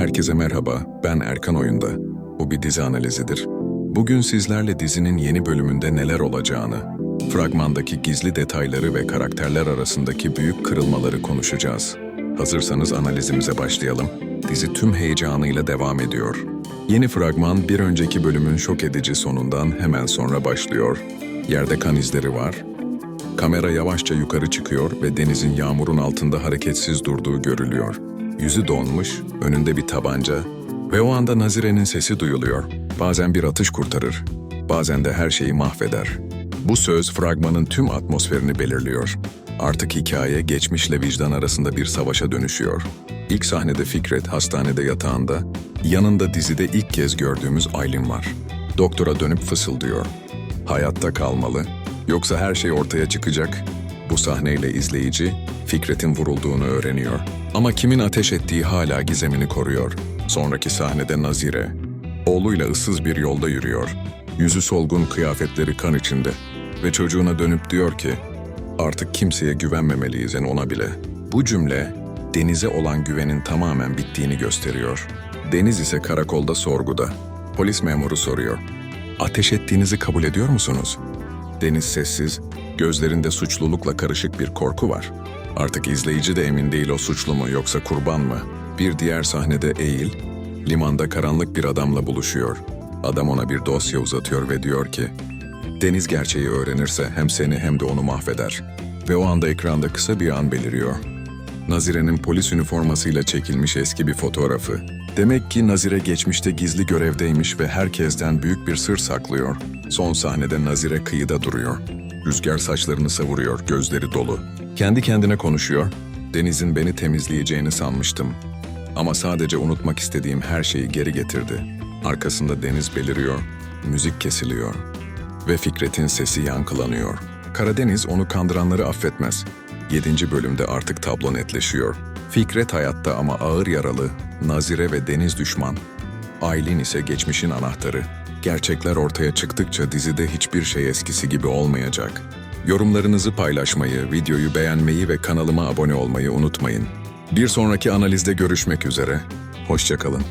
Herkese merhaba, ben Erkan Oyunda. Bu bir dizi analizidir. Bugün sizlerle dizinin yeni bölümünde neler olacağını, fragmandaki gizli detayları ve karakterler arasındaki büyük kırılmaları konuşacağız. Hazırsanız analizimize başlayalım. Dizi tüm heyecanıyla devam ediyor. Yeni fragman bir önceki bölümün şok edici sonundan hemen sonra başlıyor. Yerde kan izleri var, Kamera yavaşça yukarı çıkıyor ve denizin yağmurun altında hareketsiz durduğu görülüyor. Yüzü donmuş, önünde bir tabanca ve o anda Nazire'nin sesi duyuluyor. Bazen bir atış kurtarır, bazen de her şeyi mahveder. Bu söz fragmanın tüm atmosferini belirliyor. Artık hikaye geçmişle vicdan arasında bir savaşa dönüşüyor. İlk sahnede Fikret hastanede yatağında, yanında dizide ilk kez gördüğümüz Aylin var. Doktora dönüp fısıldıyor. Hayatta kalmalı, yoksa her şey ortaya çıkacak. Bu sahneyle izleyici, Fikret'in vurulduğunu öğreniyor. Ama kimin ateş ettiği hala gizemini koruyor. Sonraki sahnede Nazire, oğluyla ıssız bir yolda yürüyor. Yüzü solgun, kıyafetleri kan içinde. Ve çocuğuna dönüp diyor ki, artık kimseye güvenmemeliyiz en ona bile. Bu cümle, Deniz'e olan güvenin tamamen bittiğini gösteriyor. Deniz ise karakolda sorguda. Polis memuru soruyor. Ateş ettiğinizi kabul ediyor musunuz? Deniz sessiz, gözlerinde suçlulukla karışık bir korku var. Artık izleyici de emin değil o suçlu mu yoksa kurban mı? Bir diğer sahnede Eğil, limanda karanlık bir adamla buluşuyor. Adam ona bir dosya uzatıyor ve diyor ki, Deniz gerçeği öğrenirse hem seni hem de onu mahveder. Ve o anda ekranda kısa bir an beliriyor. Nazire'nin polis üniformasıyla çekilmiş eski bir fotoğrafı. Demek ki Nazire geçmişte gizli görevdeymiş ve herkesten büyük bir sır saklıyor. Son sahnede Nazire kıyıda duruyor. Rüzgar saçlarını savuruyor, gözleri dolu. Kendi kendine konuşuyor. Deniz'in beni temizleyeceğini sanmıştım. Ama sadece unutmak istediğim her şeyi geri getirdi. Arkasında deniz beliriyor, müzik kesiliyor ve Fikret'in sesi yankılanıyor. Karadeniz onu kandıranları affetmez. 7. bölümde artık tablo netleşiyor. Fikret hayatta ama ağır yaralı, Nazire ve Deniz düşman. Aylin ise geçmişin anahtarı. Gerçekler ortaya çıktıkça dizide hiçbir şey eskisi gibi olmayacak. Yorumlarınızı paylaşmayı, videoyu beğenmeyi ve kanalıma abone olmayı unutmayın. Bir sonraki analizde görüşmek üzere. Hoşçakalın.